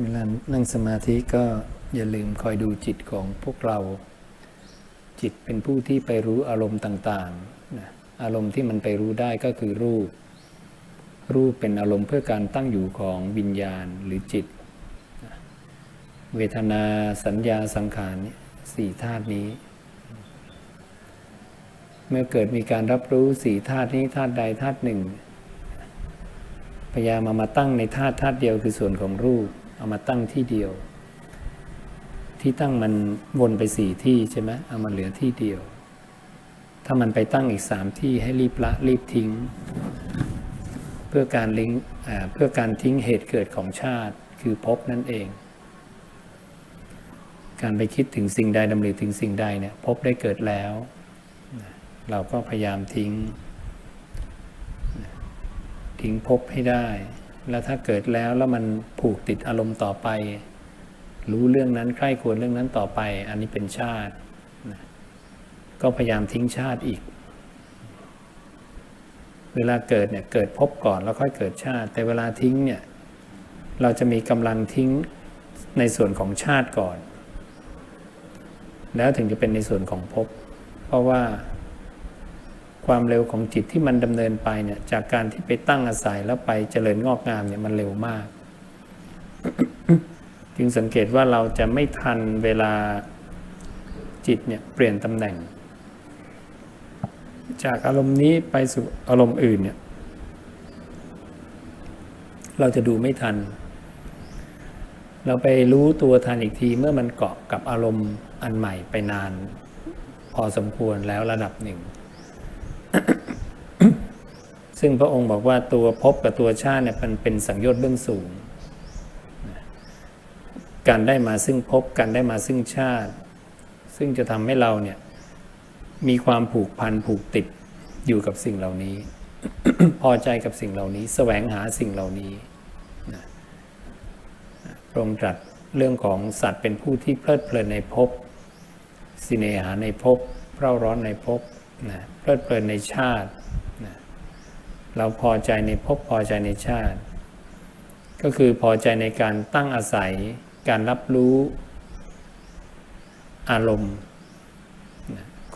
เวลานั่งสมาธิก็อย่าลืมคอยดูจิตของพวกเรา จิตเป็นผู้ที่ไปรู้อารมณ์ต่างๆนะอารมณ์ที่มันไปรู้ได้ก็คือรูป รูปเป็นอารมณ์เพื่อการตั้งอยู่ของวิญญาณหรือจิต เวทนาสัญญาสังขารนี่สี่ธาตุนี้ เมื่อเกิดมีการรับรู้สี่ธาตุนี้ธาตุใดธาตุหนึ่ง พยายามเอามาตั้งในธาตุธาตุเดียวคือส่วนของรูป เอามาตั้งที่เดียว ที่ตั้งมันวนไปสี่ที่ใช่ไหมเอามาเหลือที่เดียว ถ้ามันไปตั้งอีกสามที่ให้รีบละรีบทิ้ง เพื่อการลิงเพื่อการทิ้งเหตุเกิดของชาติคือภพนั่นเอง การไปคิดถึงสิ่งใดดำริถึงสิ่งใดเนี่ยภพได้เกิดแล้ว เราก็พยายามทิ้ง ทิ้งภพให้ได้ แล้วถ้าเกิดแล้วแล้วมันผูกติดอารมณ์ต่อไป รู้เรื่องนั้นใคร่ควรเรื่องนั้นต่อไป อันนี้เป็นชาติ ก็พยายามทิ้งชาติอีก เวลาเกิดเนี่ยเกิดพบก่อนแล้วค่อยเกิดชาติ แต่เวลาทิ้งเนี่ยเราจะมีกำลังทิ้งในส่วนของชาติก่อน แล้วถึงจะเป็นในส่วนของภพเพราะว่า ความเร็วของจิตที่มันดำเนินไปเนี่ยจากการที่ไปตั้งอาศัยแล้วไปเจริญงอกงามเนี่ยมันเร็วมาก จึงสังเกตว่าเราจะไม่ทันเวลาจิตเนี่ยเปลี่ยนตำแหน่ง จากอารมณ์นี้ไปสู่อารมณ์อื่นเนี่ยเราจะดูไม่ทัน เราไปรู้ตัวทันอีกทีเมื่อมันเกาะกับอารมณ์อันใหม่ไปนาน พอสมควรแล้วระดับหนึ่ง ซึ่งพระองค์บอกว่าตัวภพกับตัวชาติเนี่ยมันเป็นสังโยชน์เบื้องสูง การได้มาซึ่งภพการได้มาซึ่งชาติ ซึ่งจะทำให้เราเนี่ยมีความผูกพันผูกติดอยู่กับสิ่งเหล่านี้ พอใจกับสิ่งเหล่านี้ แสวงหาสิ่งเหล่านี้พระองค์ตรัสเรื่องของสัตว์เป็นผู้ที่เพลิดเพลินในภพสิเนหาในภพเร่าร้อนในภพนะเพลิดเพลินในชาติ เราพอใจในภพพอใจในชาติ ก็คือพอใจในการตั้งอาศัย การรับรู้อารมณ์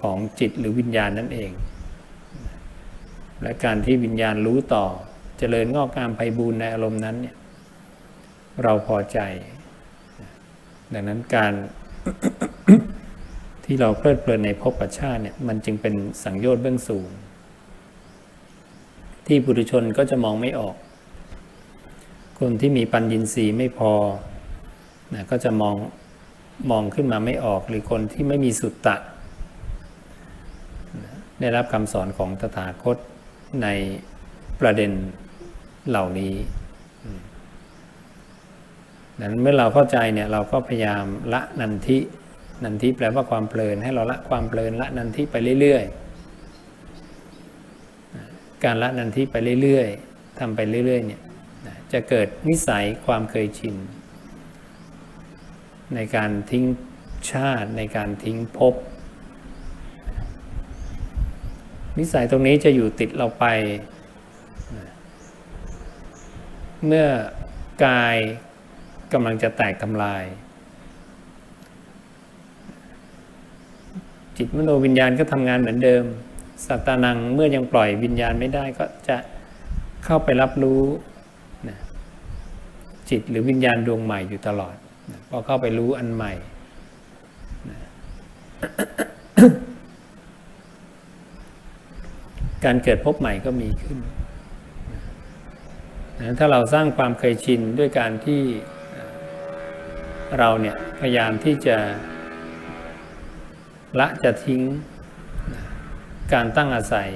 ของจิตหรือวิญญาณนั่นเอง และการที่วิญญาณรู้ต่อจเจริญงอกงามไพบูรณ์ในอารมณ์นั้นเนี่ยเราพอใจ ดังนั้นการที่เราเพลิดเพลินในภพประชาติเนี่ยมันจึงเป็นสังโยชน์เบื้องสูง ที่ปุถุชนก็จะมองไม่ออก คนที่มีปัญญินทรีย์ไม่พอนะก็จะมองมองขึ้นมาไม่ออก หรือคนที่ไม่มีสุตตะ ได้รับคำสอนของตถาคตในประเด็นเหล่านี้ดังนั้นเมื่อเราเข้าใจเนี่ยเราก็พยายามละนันทิ นันทิแปลว่าความเพลินให้เราละความเพลินละนันทิไปเรื่อยๆ การละนันทิไปเรื่อยๆทำไปเรื่อยๆเนี่ยจะเกิดนิสัยความเคยชิน ในการทิ้งชาติในการทิ้งภพนิสัยตรงนี้จะอยู่ติดเราไป เมื่อกายกำลังจะแตกทำลาย จิตมโนวิญญาณก็ทำงานเหมือนเดิม สัตตานังเมื่อยังปล่อยวิญญาณไม่ได้ก็จะเข้าไปรับรู้นะจิตหรือวิญญาณดวงใหม่อยู่ตลอดนะพอเข้าไปรู้อันใหม่นะการเกิดพบใหม่ก็มีขึ้นนะถ้าเราสร้างความเคยชินด้วยการที่เราเนี่ยพยายามที่จะละจะทิ้ง การตั้งอาศัย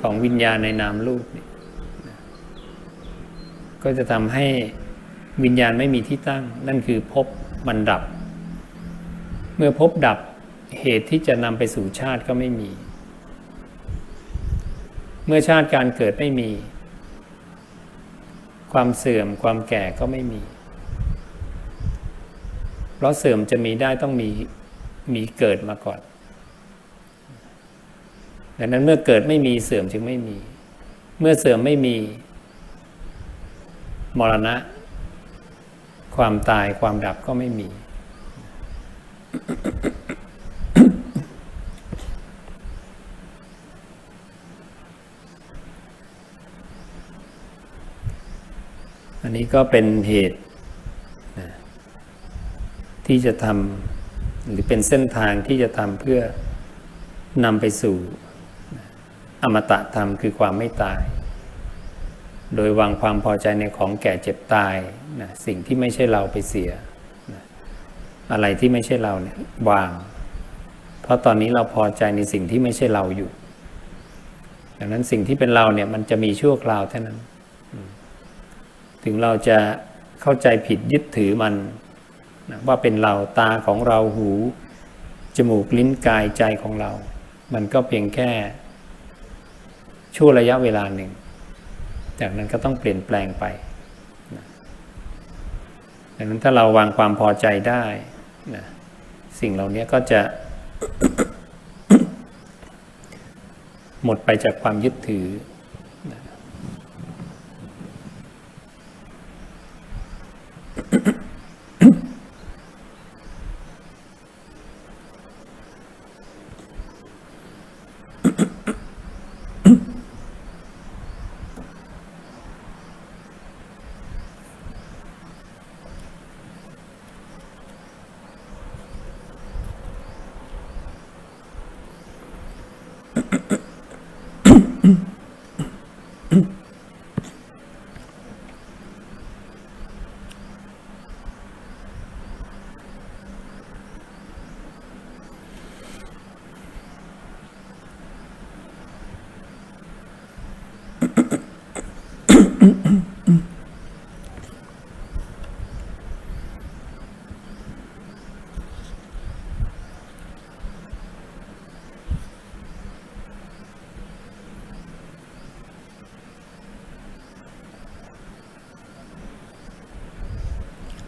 ของวิญญาณในนามรูปเนี่ก็จะทำให้วิญญาณไม่มีที่ตั้ง นั่นคือภพมันดับ เมื่อภพดับเหตุที่จะนำไปสู่ชาติก็ไม่มี เมื่อชาติการเกิดไม่มี ความเสื่อมความแก่ก็ไม่มี เพราะเสื่อมจะมีได้ต้องมี มีเกิดมาก่อน ดังนั้นเมื่อเกิดไม่มีเสื่อมจึงไม่มี เมื่อเสื่อมไม่มี มรณะ ความตายความดับก็ไม่มี อันนี้ก็เป็นเหตุที่จะทำ หรือเป็นเส้นทางที่จะทำเพื่อนำไปสู่อมตะธรรมคือความไม่ตาย โดยวางความพอใจในของแก่เจ็บตายนะสิ่งที่ไม่ใช่เราไปเสียนะอะไรที่ไม่ใช่เราเนี่ยวาง เพราะตอนนี้เราพอใจในสิ่งที่ไม่ใช่เราอยู่ ดังนั้นสิ่งที่เป็นเราเนี่ยมันจะมีชั่วคราวเท่านั้น ถึงเราจะเข้าใจผิดยึดถือมัน นะว่าเป็นเราตาของเราหูจมูกลิ้นกายใจของเรา มันก็เพียงแค่ชั่วระยะเวลาหนึ่ง จากนั้นก็ต้องเปลี่ยนแปลงไปนะดังนั้นถ้าเราวางความพอใจได้นะสิ่งเหล่านี้ก็จะหมดไปจากความยึดถือ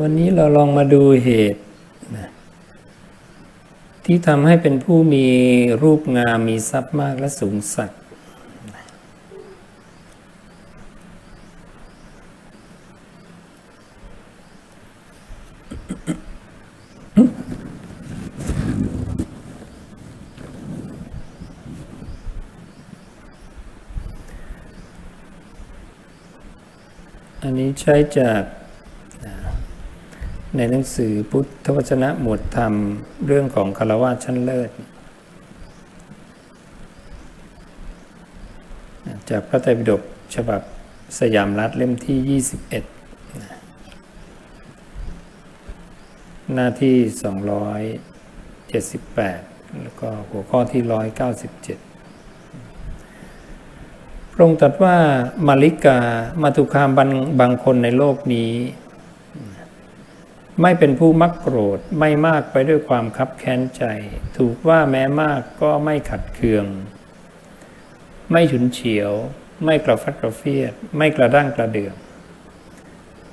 วันนี้เราลองมาดูเหตุนะที่ทำให้เป็นผู้มีรูปงามมีทรัพย์มากและสูงสักดิ์อันนี้ใช้จาก ในหนังสือพุทธวจนะหมวดธรรมเรื่องของคารวะชั้นเลิศ จากพระไตรปิฎกฉบับสยามรัฐเล่มที่ 21 หน้าที่ 278 แล้วก็หัวข้อที่ 197 พระองค์ตรัสว่ามาลิกามาตุคามบางบางคนในโลกนี้ ไม่เป็นผู้มักโกรธไม่มากไปด้วยความคับแค้นใจ ถูกว่าแม้มากก็ไม่ขัดเคือง ไม่ฉุนเฉียว ไม่กระฟัดกระเฟียด ไม่กระด้างกระเดือง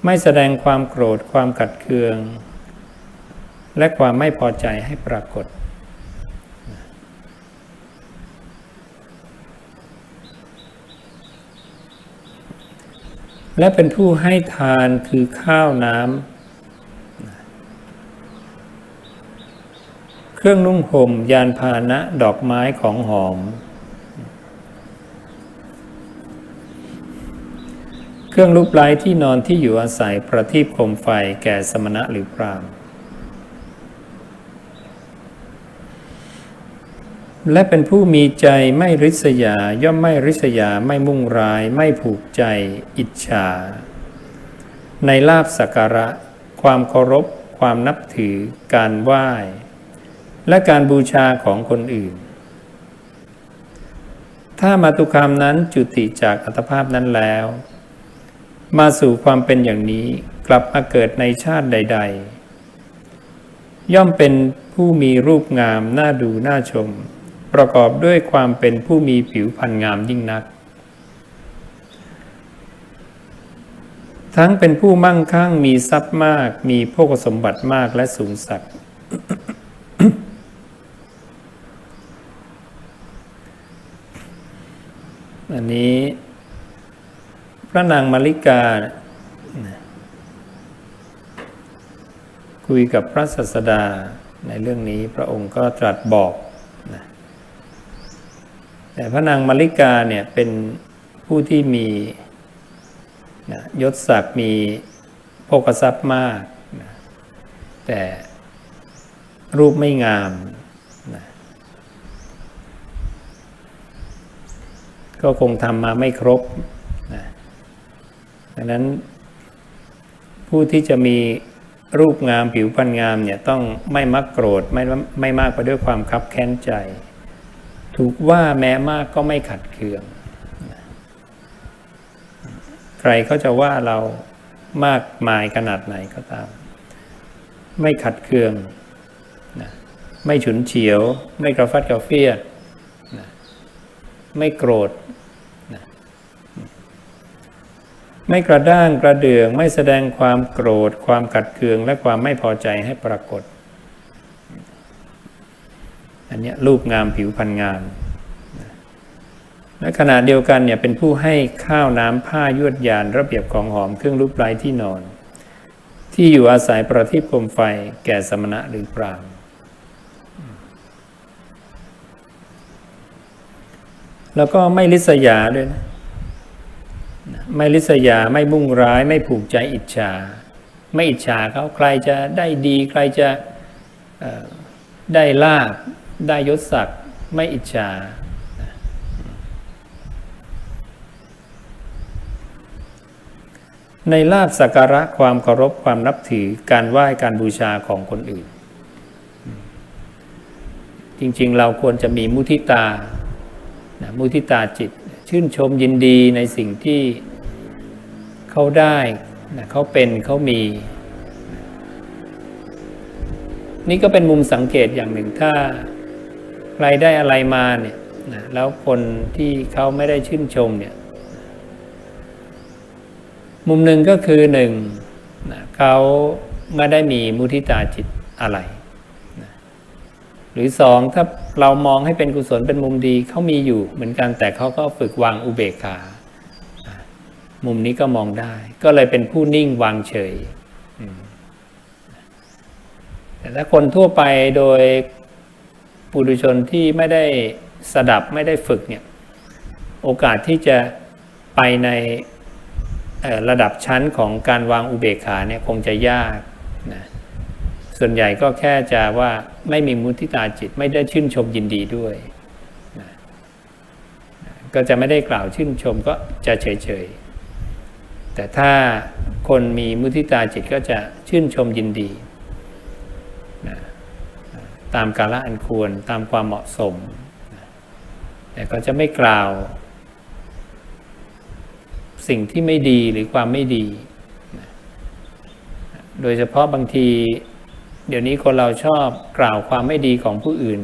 ไม่แสดงความโกรธความขัดเคือง และความไม่พอใจให้ปรากฏ และเป็นผู้ให้ทานคือข้าวน้ำ เครื่องนุ่งห่มยานพาหนะดอกไม้ของหอม เครื่องลุกไล้ที่นอนที่อยู่อาศัยประทีปโคมไฟแก่สมณะหรือพรามและเป็นผู้มีใจไม่ริษยา ย่อมไม่ริษยาไม่มุ่งร้าย ไม่ผูกใจ อิจฉา ในลาบสักการะ ความเคารพ ความนับถือ การไหว้ และการบูชาของคนอื่น ถ้ามาตุคามนั้นจุติจากอัตภาพนั้นแล้ว มาสู่ความเป็นอย่างนี้กลับมาเกิดในชาติใด ๆ ย่อมเป็นผู้มีรูปงามน่าดูน่าชม ประกอบด้วยความเป็นผู้มีผิวพรรณงามยิ่งนัก ทั้งเป็นผู้มั่งคั่งมีทรัพย์มากมีโภคสมบัติมากและสูงสักด อันนี้ พระนางมาริกา คุยกับพระศัสดาในเรื่องนี้พระองค์ก็ตรัสบอกนะแต่พระนางมาริกาเนี่ยเป็นผู้ที่มีนะยศศักดิ์มีโภคทรัพย์มากนะแต่รูปไม่งามนะ ก็คงทำมาไม่ครบนะดังนั้น ผู้ที่จะมีรูปงามผิวพรรณงามเนี่ยต้องไม่มักโกรธไม่ไม่มากไปด้วยความคับแค้นใจ ถูกว่าแม้มากก็ไม่ขัดเคือง ใครเขาจะว่าเรามากมายขนาดไหนก็ตาม ไม่ขัดเคือง ไม่ฉุนเฉียว ไม่กระฟัดกระเฟียด ไม่โกรธ ไม่กระด้างกระเดืองไม่แสดงความโกรธ ความขัดเคืองและความไม่พอใจให้ปรากฏ อันนี้รูปงามผิวพรรณงามและขณะเดียวกันเนี่ยเป็นผู้ให้ข้าวน้ำผ้ายวดยานระเบียบของหอมเครื่องรูปไร้ที่นอน ที่อยู่อาศัยประทีปโคมไฟแก่สมณะหรือพราม แล้วก็ไม่ลิษยาด้วยนะไม่ลิษยาไม่มุ่งร้าย ไม่ผูกใจอิจฉา ไม่อิจฉาเขาใครจะได้ดี ใครจะได้ลาบได้ยศศักดิ์ไม่อิจฉาในลาบสักการะความเคารพความนับถือการไหว้การบูชาของคนอื่น จริงๆเราควรจะมีมุทิตา นะมุทิตาจิต ชื่นชมยินดีในสิ่งที่เขาได้นะเขาเป็นเขามี นี่ก็เป็นมุมสังเกตอย่างหนึ่งถ้าใครได้อะไรมาเนี่ยนะแล้วคนที่เขาไม่ได้ชื่นชมเนี่ย มุมหนึ่งก็คือหนึ่งนะเขาไม่ได้มีมุทิตาจิตอะไร รือสองถ้าเรามองให้เป็นกุศลเป็นมุมดีเขามีอยู่เหมือนกันแต่เขาก็ฝึกวางอุเบกขา มุมนี้ก็มองได้ ก็เลยเป็นผู้นิ่งวางเฉยแต่ถ้าคนทั่วไปโดยปุถุชนที่ไม่ได้สดับไม่ได้ฝึกเนี่ยโอกาสที่จะไปในระดับชั้นของการวางอุเบกขาเนี่ยคงจะยาก ส่วนใหญ่ก็แค่จะว่าไม่มีมุทิตาจิตไม่ได้ชื่นชมยินดีด้วย ก็จะไม่ได้กล่าวชื่นชมก็จะเฉยๆ แต่ถ้าคนมีมุทิตาจิตก็จะชื่นชมยินดี ตามกาละอันควรตามความเหมาะสม แต่ก็จะไม่กล่าว สิ่งที่ไม่ดีหรือความไม่ดี โดยเฉพาะบางที เดี๋ยวนี้คนเราชอบกล่าวความไม่ดีของผู้อื่น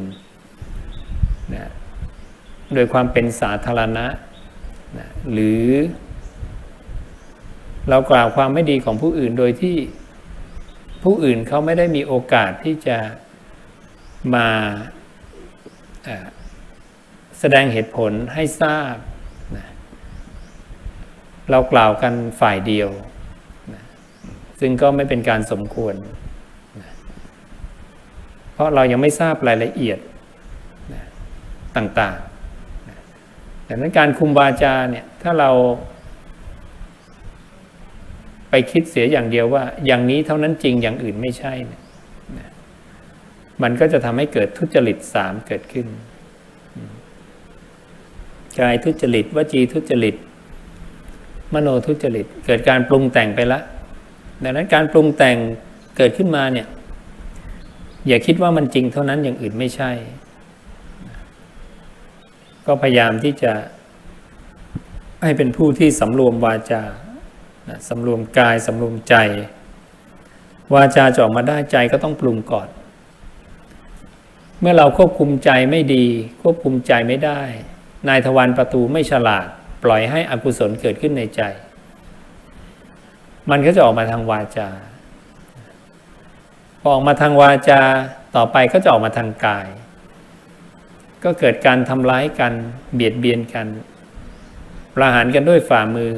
นะโดยความเป็นสาธารณะนะหรือ เรากล่าวความไม่ดีของผู้อื่นโดยที่ผู้อื่นเขาไม่ได้มีโอกาสที่จะมาแสดงเหตุผลให้ทราบนะเรากล่าวกันฝ่ายเดียวนะซึ่งก็ไม่เป็นการสมควร เพราะเรายังไม่ทราบรายละเอียดต่างๆดังนั้นการคุมวาจาเนี่ยถ้าเรา ไปคิดเสียอย่างเดียวว่า อย่างนี้เท่านั้นจริงอย่างอื่นไม่ใช่เนี่ยมันก็จะทำให้เกิดทุจริตสามเกิดขึ้นกายทุจริตวจีทุจริต มโนทุจริต เกิดการปรุงแต่งไปละ ดังนั้นการปรุงแต่งเกิดขึ้นมาเนี่ย อย่าคิดว่ามันจริงเท่านั้นอย่างอื่นไม่ใช่ ก็พยายามที่จะให้เป็นผู้ที่สำรวมวาจาสำรวมกายสำรวมใจ วาจาจะออกมาได้ใจก็ต้องปรุงก่อน เมื่อเราควบคุมใจไม่ดี ควบคุมใจไม่ได้ นายทวารประตูไม่ฉลาด ปล่อยให้อกุศลเกิดขึ้นในใจ มันก็จะออกมาทางวาจา อออกมาทางวาจาต่อไปก็จะออกมาทางกาย ก็เกิดการทำร้ายกัน เบียดเบียนกัน ประหารกันด้วยฝ่ามือ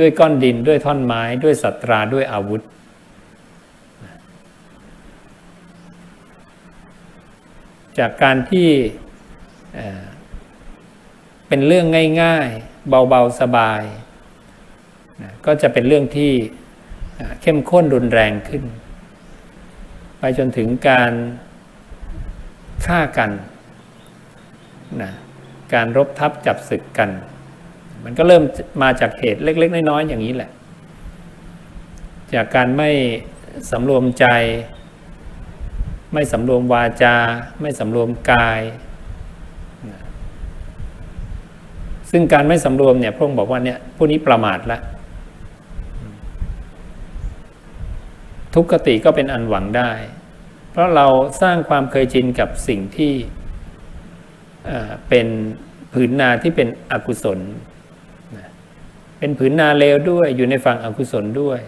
ด้วยก้อนดินด้วยท่อนไม้ด้วยสัตราด้วยอาวุธ จากการที่เป็นเรื่องง่าย ๆ เบา ๆ สบาย ก็จะเป็นเรื่องที่ เข้มข้นรุนแรงขึ้น ไปจนถึงการฆ่ากันนะการรบทับจับศึกกัน มันก็เริ่มมาจากเหตุเล็ก ๆ น้อยๆอย่างนี้แหละ จากการไม่สำรวมใจ ไม่สำรวมวาจา ไม่สำรวมกาย ซึ่งการไม่สำรวมเนี่ยพระองค์บอกว่าเนี่ยผู้นี้ประมาทแล้ว ทุกขติก็เป็นอันหวังได้ เพราะเราสร้างความเคยชินกับสิ่งที่เป็นผืนนาที่เป็นอกุศลนเป็นผืนนาเลวด้วยอยู่ในฝั่งอกุศลด้วย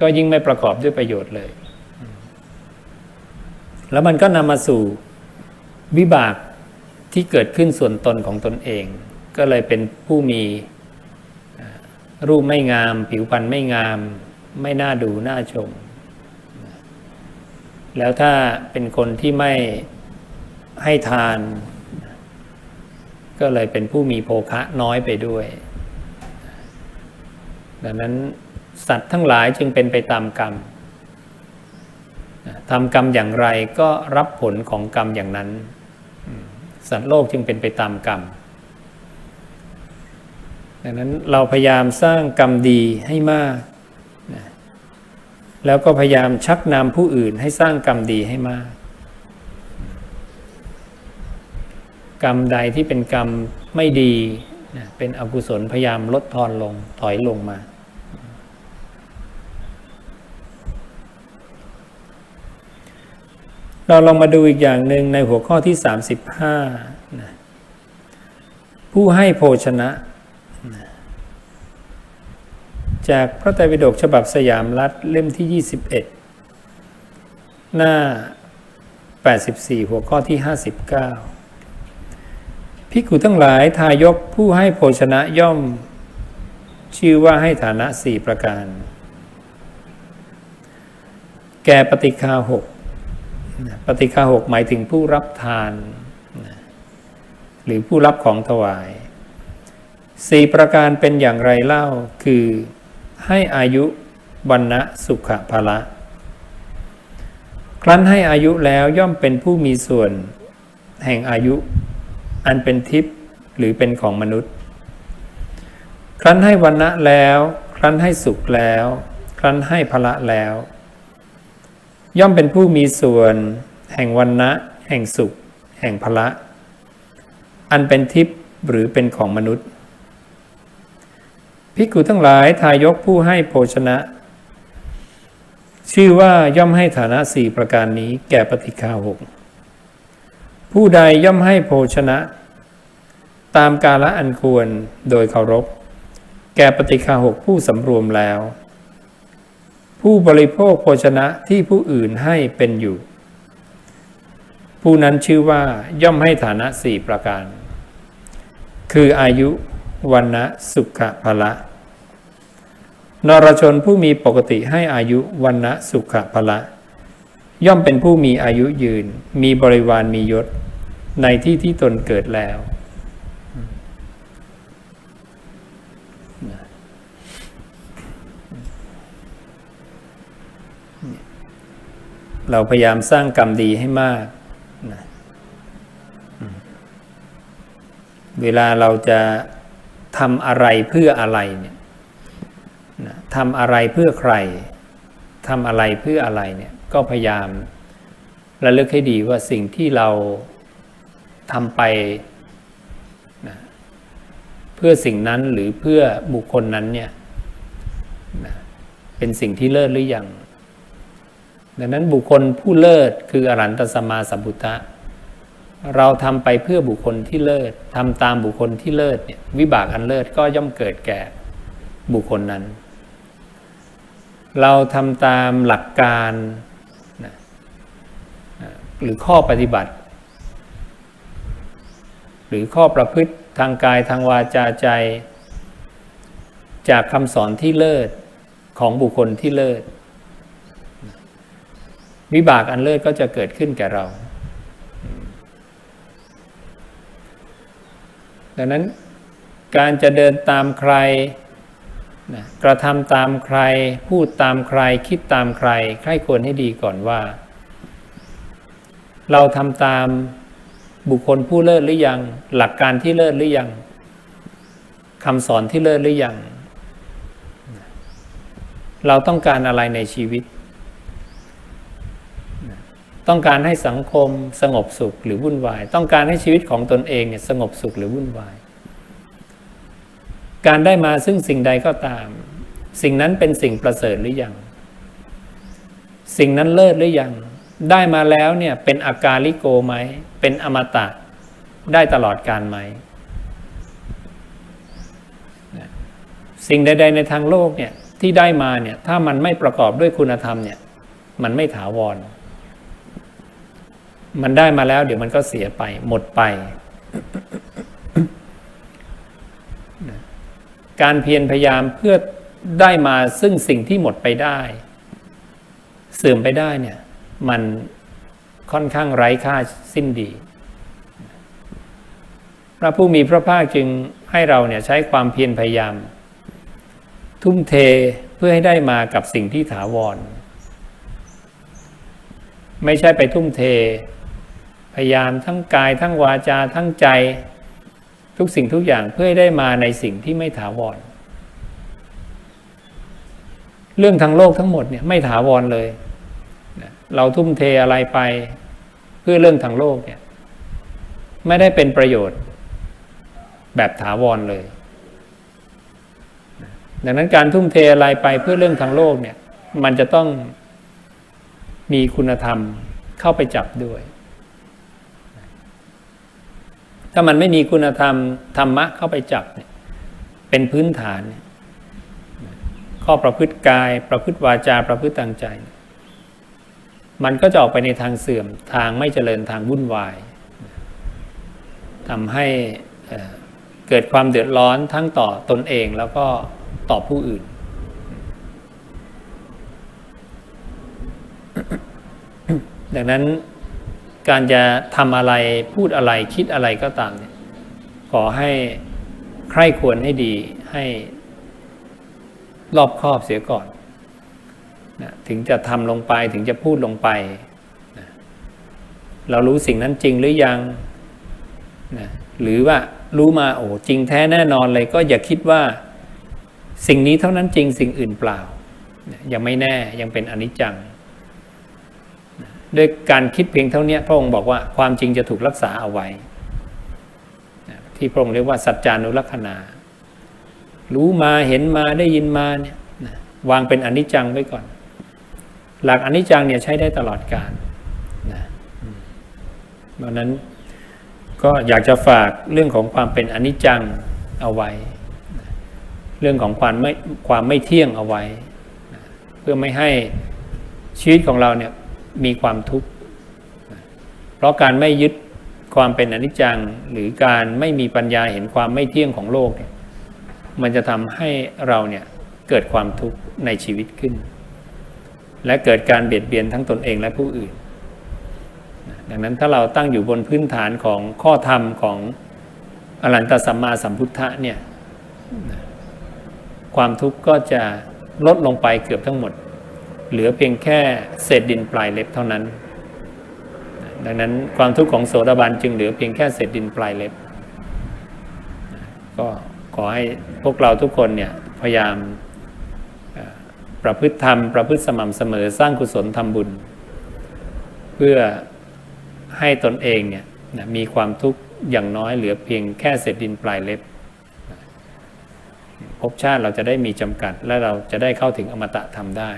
ก็ยิ่งไม่ประกอบด้วยประโยชน์เลย แล้วมันก็นำมาสู่วิบากที่เกิดขึ้นส่วนตนของตนเอง ก็เลยเป็นผู้มี รูปไม่งาม ผิวพรรณไม่งาม ไม่น่าดูน่าชม แล้วถ้าเป็นคนที่ไม่ให้ทาน ก็เลยเป็นผู้มีโภคะน้อยไปด้วย ดังนั้นสัตว์ทั้งหลายจึงเป็นไปตามกรรมทำกรรมอย่างไรก็รับผลของกรรมอย่างนั้น สัตว์โลกจึงเป็นไปตามกรรม ดังนั้นเราพยายามสร้างกรรมดีให้มากนะแล้วก็พยายามชักนำผู้อื่นให้สร้างกรรมดีให้มาก กรรมใดที่เป็นกรรมไม่ดีนะเป็นอกุศลพยายามลดทอนลงถอยลงมาเราลองมาดูอีกอย่างหนึ่งในหัวข้อที่ 35นะผู้ให้โภชนะ จากพระไตรปิฎกฉบับสยามรัฐเล่มที่ 21 หน้า 84 หัวข้อที่ 59พิกขุทั้งหลายทายกผู้ให้โภชนะย่อม ชื่อว่าให้ฐานะสี่ประการ แก่ปฏิคาหกปฏิคาหกหมายถึงผู้รับทาน หรือผู้รับของถวายสี่ประการเป็นอย่างไรเล่าคือ ให้อายุวันนะสุขภาละครั้นให้อายุแล้วย่อมเป็นผู้มีส่วน แห่งอายุ อันเป็นทิพย์หรือเป็นของมนุษย์ ครั้นให้วันนะแล้ว ครั้นให้สุขแล้ว ครั้นให้พละแล้ว ย่อมเป็นผู้มีส่วน แห่งวันนะแห่งสุข แห่งพละ อันเป็นทิพย์หรือเป็นของมนุษย์ ภิกขุทั้งหลายทายกผู้ให้โภชนะ ชื่อว่าย่อมให้ฐานะสี่ประการนี้แก่ปฏิคาหกผู้ใดย่อมให้โภชนะ ตามกาละอันควรโดยเคารพ แก่ปฏิคาหกผู้สำรวมแล้ว ผู้บริโภคโภชนะที่ผู้อื่นให้เป็นอยู่ ผู้นั้นชื่อว่าย่อมให้ฐานะสี่ประการ คืออายุ วันนะสุขภละ นรชนผู้มีปกติให้อายุวันนะสุขภละ ย่อมเป็นผู้มีอายุยืน มีบริวารมียศ ในที่ที่ตนเกิดแล้ว เราพยายามสร้างกรรมดีให้มากนะเวลาเราจะ ทำอะไรเพื่ออะไรเนี่ยทำอะไรเพื่อใครทำอะไรเพื่ออะไรเนี่ยก็พยายามระลึกให้ดีว่าสิ่งที่เราทำไปนะเพื่อสิ่งนั้นหรือเพื่อบุคคลนั้นเนี่ยนะเป็นสิ่งที่เลิศหรือยังดังนั้นบุคคลผู้เลิศคืออรันตสมมาสัมพุทธะ เราทำไปเพื่อบุคคลที่เลิศทำตามบุคคลที่เลิศเนี่ยวิบากอันเลิศก็ย่อมเกิดแก่บุคคลนั้น เราทำตามหลักการนะหรือข้อปฏิบัติ หรือข้อประพฤติทางกายทางวาจาใจ จากคำสอนที่เลิศของบุคคลที่เลิศ วิบากอันเลิศก็จะเกิดขึ้นแก่เรา ดังนั้นการจะเดินตามใครนะกระทำตามใคร พูดตามใคร คิดตามใครใครควรให้ดีก่อนว่า เราทำตามบุคคลผู้เลิศหรือยัง หลักการที่เลิศหรือยังคำสอนที่เลิศหรือยัง เราต้องการอะไรในชีวิต ต้องการให้สังคมสงบสุขหรือวุ่นวาย ต้องการให้ชีวิตของตนเองเนี่ยสงบสุขหรือวุ่นวาย การได้มาซึ่งสิ่งใดก็ตาม สิ่งนั้นเป็นสิ่งประเสริฐหรือยัง สิ่งนั้นเลิศหรือยัง ได้มาแล้วเนี่ยเป็นอากาลิโกไหม เป็นอมตะ ได้ตลอดการไหม สิ่งใด ๆ ในทางโลกเนี่ยที่ได้มาเนี่ยถ้ามันไม่ประกอบด้วยคุณธรรมเนี่ยมันไม่ถาวร มันได้มาแล้ว เดี๋ยวมันก็เสียไป หมดไป การเพียรพยายามเพื่อได้มาซึ่งสิ่งที่หมดไปได้ เสื่อมไปได้เนี่ย มันค่อนข้างไร้ค่าสิ้นดี พระผู้มีพระภาคจึงให้เราเนี่ยใช้ความเพียรพยายาม ทุ่มเทเพื่อให้ได้มากับสิ่งที่ถาวร ไม่ใช่ไปทุ่มเท ยายามทั้งกายทั้งวาจาทั้งใจ ทุกสิ่งทุกอย่างเพื่อให้ได้มาในสิ่งที่ไม่ถาวร เรื่องทางโลกทั้งหมดเนี่ยไม่ถาวรเลย เราทุ่มเทอะไรไปเพื่อเรื่องทางโลกเนี่ยไม่ได้เป็นประโยชน์แบบถาวรเลย ดังนั้นการทุ่มเทอะไรไปเพื่อเรื่องทางโลกเนี่ยมันจะต้องมีคุณธรรมเข้าไปจับด้วย ถ้ามันไม่มีคุณธรรมธรรมะเข้าไปจับเนี่ยเป็นพื้นฐาน ข้อประพฤติกาย ประพฤติวาจาประพฤติทางใจ มันก็จะออกไปในทางเสื่อมทางไม่เจริญทางวุ่นวายทำให้เกิดความเดือดร้อนทั้งต่อตนเองแล้วก็ต่อผู้อื่น ดังนั้น การจะทำอะไรพูดอะไรคิดอะไรก็ตามเนี่ยขอให้ใคร่ควรให้ดีให้รอบคอบเสียก่อนนะถึงจะทำลงไปถึงจะพูดลงไปนะเรารู้สิ่งนั้นจริงหรือยังนะหรือว่ารู้มาโอ้จริงแท้แน่นอนเลยก็อย่าคิดว่าสิ่งนี้เท่านั้นจริงสิ่งอื่นเปล่ายังไม่แน่ยังเป็นอนิจจัง ด้วยการคิดเพียงเท่านี้พระองค์บอกว่าความจริงจะถูกรักษาเอาไว้ ที่พระองค์เรียกว่าสัจจานุลักษณา รู้มาเห็นมาได้ยินมาเนี่ยวางเป็นอนิจจังไว้ก่อน หลักอนิจจังเนี่ยใช้ได้ตลอดกาลนะเพราะนั้นก็อยากจะฝากเรื่องของความเป็นอนิจจังเอาไว้ เรื่องของความไม่ความไม่เที่ยงเอาไว้ เพื่อไม่ให้ชีวิตของเราเนี่ย มีความทุกข์ เพราะการไม่ยึดความเป็นอนิจจัง หรือการไม่มีปัญญาเห็นความไม่เที่ยงของโลกเนี่ยมันจะทำให้เราเนี่ยเกิดความทุกข์ในชีวิตขึ้น และเกิดการเบียดเบียนทั้งตนเองและผู้อื่น ดังนั้นถ้าเราตั้งอยู่บนพื้นฐานของข้อธรรมของอรันตสัมมาสัมพุทธะเนี่ยความทุกข์ก็จะลดลงไปเกือบทั้งหมด เหลือเพียงแค่เศษดินปลายเล็บเท่านั้น ดังนั้นความทุกข์ของโสดาบันจึงเหลือเพียงแค่เศษดินปลายเล็บ ก็ขอให้พวกเราทุกคนเนี่ยพยายามประพฤติธรรม ประพฤติสม่ำเสมอสร้างกุศลทำบุญ เพื่อให้ตนเองเนี่ยมีความทุกข์อย่างน้อยเหลือเพียงแค่เศษดินปลายเล็บภพชาติเราจะได้มีจำกัดและเราจะได้เข้าถึงอมตะธรรมได้